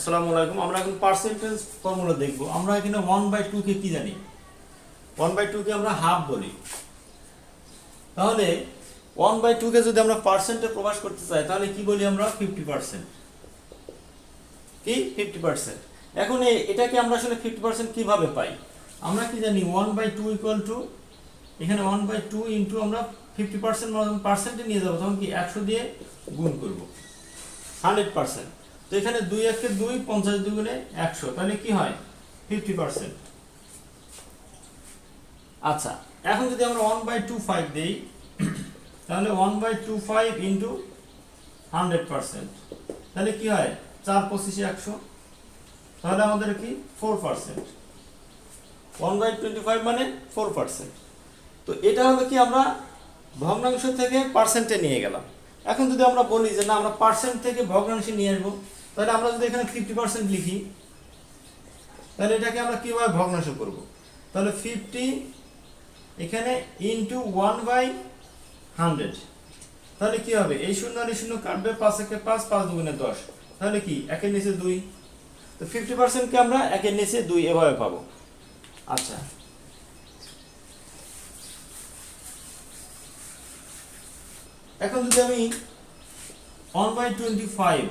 আসসালামু আলাইকুম। আমরা এখন পার্সেন্টেজ ফর্মুলা দেখব। আমরা এখানে ওয়ান বাই টু কে জানি? ওয়ান বাই টু কে আমরা হাফ বলি। তাহলে ওয়ান বাই টু কে যদি আমরা পার্সেন্টে প্রকাশ করতে চাই, তাহলে কি বলি আমরা? ফিফটি পার্সেন্ট কি? ফিফটি পার্সেন্ট এখন এটাকে আমরা আসলে ফিফটি পার্সেন্ট কীভাবে পাই? আমরা কি জানি? One by two equal to এখানে ওয়ান বাই টু ইন্টু আমরা ফিফটি পার্সেন্ট পার্সেন্টে নিয়ে যাব। তখন কি একশো দিয়ে গুণ করব? হান্ড্রেড পার্সেন্ট তো এখানে দুই একে দুই, পঞ্চাশ দুগুণে একশো। তাহলে কি হয়? Fifty percent. আচ্ছা এখন যদি আমরা ওয়ান বাই টু ফাইভ দিই, তাহলে one by two five into hundred percent. তাহলে কি হয়? চার পঁচিশে একশো। তাহলে আমাদের কি? Four percent. One by twenty five মানে ফোর পার্সেন্ট। তো এটা হলো কি আমরা ভগ্নাংশ থেকে পার্সেন্টে নিয়ে গেলাম। এখন যদি আমরা বলি যে না, আমরা পার্সেন্ট থেকে ভগ্নাংশে নিয়ে আসব তাহলে আমরা যদি এখানে ফিফটি পার্সেন্ট লিখি, তাহলে এটাকে আমরা কীভাবে ভগ্নাংশ করব? তাহলে ফিফটি এখানে ইন্টু ওয়ান বাই হান্ড্রেড তাহলে কি হবে? এই শূন্য আর এই শূন্য কাটবে পাঁচ একে পাঁচ পাঁচ দুগুণে দশ। তাহলে কি? একের নিচে দুই। তো ফিফটি পার্সেন্টকে আমরা একের নিচে দুই এভাবে পাবো। আচ্ছা। এখন যদি আমি ওয়ান বাই টোয়েন্টি ফাইভ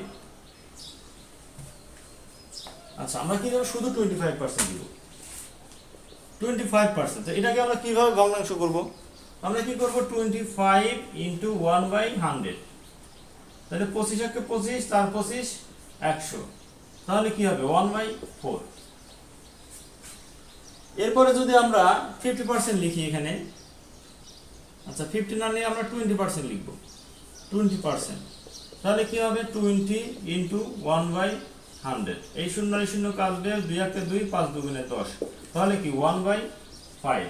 আচ্ছা আমরা কি দেবো শুধু টোয়েন্টি ফাইভ পার্সেন্ট দিব? টোয়েন্টি ফাইভ পার্সেন্ট এটাকে আমরা কীভাবে ভগ্নাংশ করব? আমরা কি করব? Twenty five into one by hundred তাহলে পঁচিশ একে পঁচিশ, তার পঁচিশ একশো। তাহলে কি হবে? ওয়ান বাই ফোর এরপরে যদি আমরা ফিফটি পার্সেন্ট লিখি এখানে আচ্ছা ফিফটি না নিয়ে আমরা টোয়েন্টি পার্সেন্ট লিখব। টোয়েন্টি পার্সেন্ট তাহলে কি হবে? Twenty into one by hundred. এই শূন্য এই শূন্য কাটবে দুই একে দুই পাঁচ দুগুণে দশ। তাহলে কি ওয়ান বাই ফাইভ?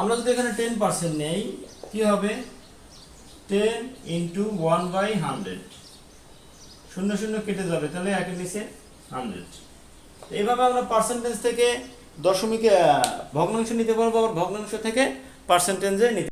আমরা যদি এখানে টেন পার্সেন্ট নেই, কি হবে? Ten into one by hundred. শূন্য শূন্য কেটে যাবে, তাহলে একের নিচে হান্ড্রেড। এইভাবে আমরা পার্সেন্টেজ থেকে দশমিকে ভগ্নাংশ নিতে পারব, আবার ভগ্নাংশ থেকে পার্সেন্টেজে নিতে